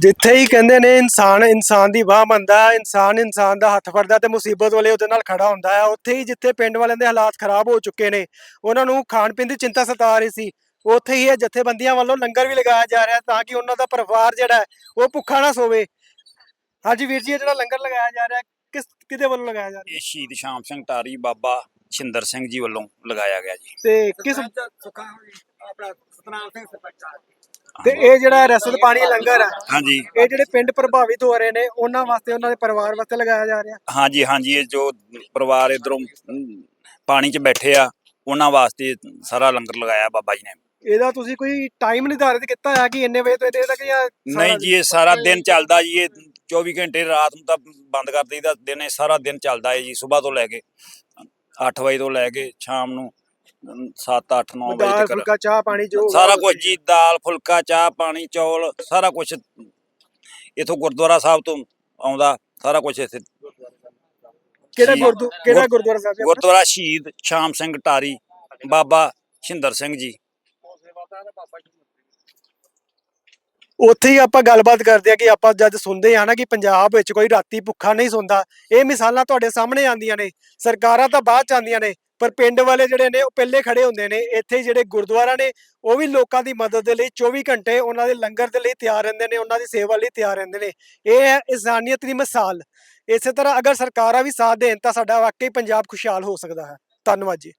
ਜਿੱਥੇ ਹੀ ਕਹਿੰਦੇ ਨੇ ਇਨਸਾਨ ਇਨਸਾਨ ਦੀ ਬਾਹ ਬੰਦਾ ਇਨਸਾਨ ਇਨਸਾਨ ਦਾ ਹੱਥ ਫੜਦਾ ਤੇ ਮੁਸੀਬਤ ਵੇਲੇ ਉਹਦੇ ਨਾਲ ਖੜਾ ਹੁੰਦਾ ਹੈ। ਉੱਥੇ ਹੀ ਜਿੱਥੇ ਪਿੰਡ ਵਾਲਿਆਂ ਦੇ ਹਾਲਾਤ ਖਰਾਬ ਹੋ ਚੁੱਕੇ ਨੇ ਉਹਨਾਂ ਨੂੰ ਖਾਣ ਪੀਣ ਦੀ ਚਿੰਤਾ ਸਤਾ ਰਹੀ ਸੀ। ਉੱਥੇ ਹੀ ਇਹ ਜਥੇਬੰਦੀਆਂ ਵੱਲੋਂ ਲੰਗਰ ਵੀ ਲਗਾਇਆ ਜਾ ਰਿਹਾ ਤਾਂ ਕਿ ਉਹਨਾਂ ਦਾ ਪਰਿਵਾਰ ਜਿਹੜਾ ਹੈ, ਉਹ ਭੁੱਖਾ ਨਾ ਸੋਵੇ। ਹਾਂਜੀ ਵੀਰ ਜੀ ਇਹ ਜਿਹੜਾ ਲੰਗਰ ਲਗਾਇਆ ਜਾ ਰਿਹਾ ਕਿਸ ਕਿਹਦੇ ਵੱਲੋਂ ਲਗਾਇਆ ਜਾ ਰਿਹਾ? ਇਹ ਸ਼ਹੀਦ ਸ਼ਾਮ ਸਿੰਘ ਟਾਰੀ ਬਾਬਾ ਛਿੰਦਰ ਸਿੰਘ ਜੀ ਵੱਲੋਂ ਲਗਾਇਆ ਗਿਆ ਜੀ। ਤੇ ਕਿਸ ਸੁਖਾ ਆਪਣਾ ਸਤਨਾਮ ਸਿੰਘ ਸਰਪੰਚ ਤੇ ਇਹ ਜਿਹੜਾ ਰਸਦ ਪਾਣੀ ਲੰਗਰ ਹੈ ਹਾਂਜੀ। ਇਹ ਜਿਹੜੇ ਪਿੰਡ ਪ੍ਰਭਾਵਿਤ ਹੋ ਰਹੇ ਨੇ ਉਹਨਾਂ ਵਾਸਤੇ ਉਹਨਾਂ ਦੇ ਪਰਿਵਾਰ ਵਾਸਤੇ ਲਗਾਇਆ ਜਾ ਰਿਹਾ? ਹਾਂਜੀ ਹਾਂਜੀ ਇਹ ਜੋ ਪਰਿਵਾਰ ਇਧਰੋਂ ਪਾਣੀ 'ਚ ਬੈਠੇ ਆ ਉਹਨਾਂ ਵਾਸਤੇ ਸਾਰਾ ਲੰਗਰ ਲਗਾਇਆ ਬਾਬਾ ਜੀ ਨੇ। ਇਹਦਾ ਤੁਸੀਂ ਕੋਈ ਟਾਈਮ ਨਿਰਧਾਰਿਤ ਕੀਤਾ ਹੈ ਕਿ ਇੰਨੇ ਵਜੇ ਤੋਂ ਇਹਦੇ ਤੱਕ ਜਾਂ ਨਹੀਂ ਜੀ ਇਹ ਸਾਰਾ ਦਿਨ ਚੱਲਦਾ ਜੀ ਇਹ 24 ਘੰਟੇ ਰਾਤ ਨੂੰ ਤਾਂ ਬੰਦ ਕਰ ਦਈਦਾ ਦਿਨ ਸਾਰਾ ਦਿਨ ਚੱਲਦਾ ਹੈ ਜੀ ਸਵੇਰ ਤੋਂ ਲੈ ਕੇ। 8 ਵਜੇ ਤੋਂ ਲੈ ਕੇ ਸ਼ਾਮ ਨੂੰ 7 8 9 ਵਜੇ ਦਾਲ ਤੱਕ। ਫੁਲਕਾ ਚਾਹ ਪਾਣੀ ਜੋ ਸਾਰਾ ਕੁਝ ਜੀ ਦਾਲ ਫੁਲਕਾ ਚਾਹ ਪਾਣੀ ਚੌਲ ਸਾਰਾ ਕੁਝ ਇਥੋਂ ਗੁਰਦੁਆਰਾ ਸਾਹਿਬ ਤੋਂ ਆਉਂਦਾ ਸਾਰਾ ਕੁਝ ਇੱਥੇ। ਕਿਹੜਾ ਗੁਰਦੁ ਕਿਹੜਾ ਗੁਰ- ਗੁਰਦੁਆਰਾ ਸਾਹਿਬ ਹੈ? ਆਪਣਾ? ਗੁਰਦੁਆਰਾ ਸ਼ਹੀਦ ਸ਼ਾਮ ਸਿੰਘ ਟਾਰੀ ਬਾਬਾ ਛਿੰਦਰ ਸਿੰਘ ਜੀ। ਉੱਥੇ ਹੀ ਆਪਾਂ ਗੱਲਬਾਤ ਕਰਦੇ ਆ ਕਿ ਆਪਾਂ ਜਦ ਸੁਣਦੇ ਆ ਨਾ ਕਿ ਪੰਜਾਬ ਵਿੱਚ ਕੋਈ ਰਾਤੀ ਭੁੱਖਾ ਨਹੀਂ ਸੌਂਦਾ, ਇਹ ਮਿਸਾਲਾਂ ਤੁਹਾਡੇ ਸਾਹਮਣੇ ਆਉਂਦੀਆਂ ਨੇ, ਸਰਕਾਰਾਂ ਤਾਂ ਬਾਅਦ ਚ ਆਉਂਦੀਆਂ ਨੇ, ਪਰ ਪਿੰਡ ਵਾਲੇ ਜਿਹੜੇ ਨੇ ਉਹ ਪਹਿਲੇ ਖੜੇ ਹੁੰਦੇ ਨੇ, ਇੱਥੇ ਜਿਹੜੇ ਗੁਰਦੁਆਰਾ ਨੇ, ਉਹ ਵੀ ਲੋਕਾਂ ਦੀ ਮਦਦ ਦੇ ਲਈ 24 ਘੰਟੇ ਉਹਨਾਂ ਦੇ ਲੰਗਰ ਦੇ ਲਈ ਤਿਆਰ ਰਹਿੰਦੇ ਨੇ, ਉਹਨਾਂ ਦੀ ਸੇਵਾ ਲਈ ਤਿਆਰ ਰਹਿੰਦੇ ਨੇ, ਇਹ ਹੈ ਇਨਸਾਨੀਅਤ ਦੀ ਮਿਸਾਲ, ਇਸੇ ਤਰ੍ਹਾਂ ਅਗਰ ਸਰਕਾਰਾਂ ਵੀ ਸਾਥ ਦੇਣ ਤਾਂ ਸਾਡਾ ਵਾਕਈ ਪੰਜਾਬ ਖੁਸ਼ਹਾਲ ਹੋ ਸਕਦਾ ਹੈ, ਧੰਨਵਾਦ ਜੀ।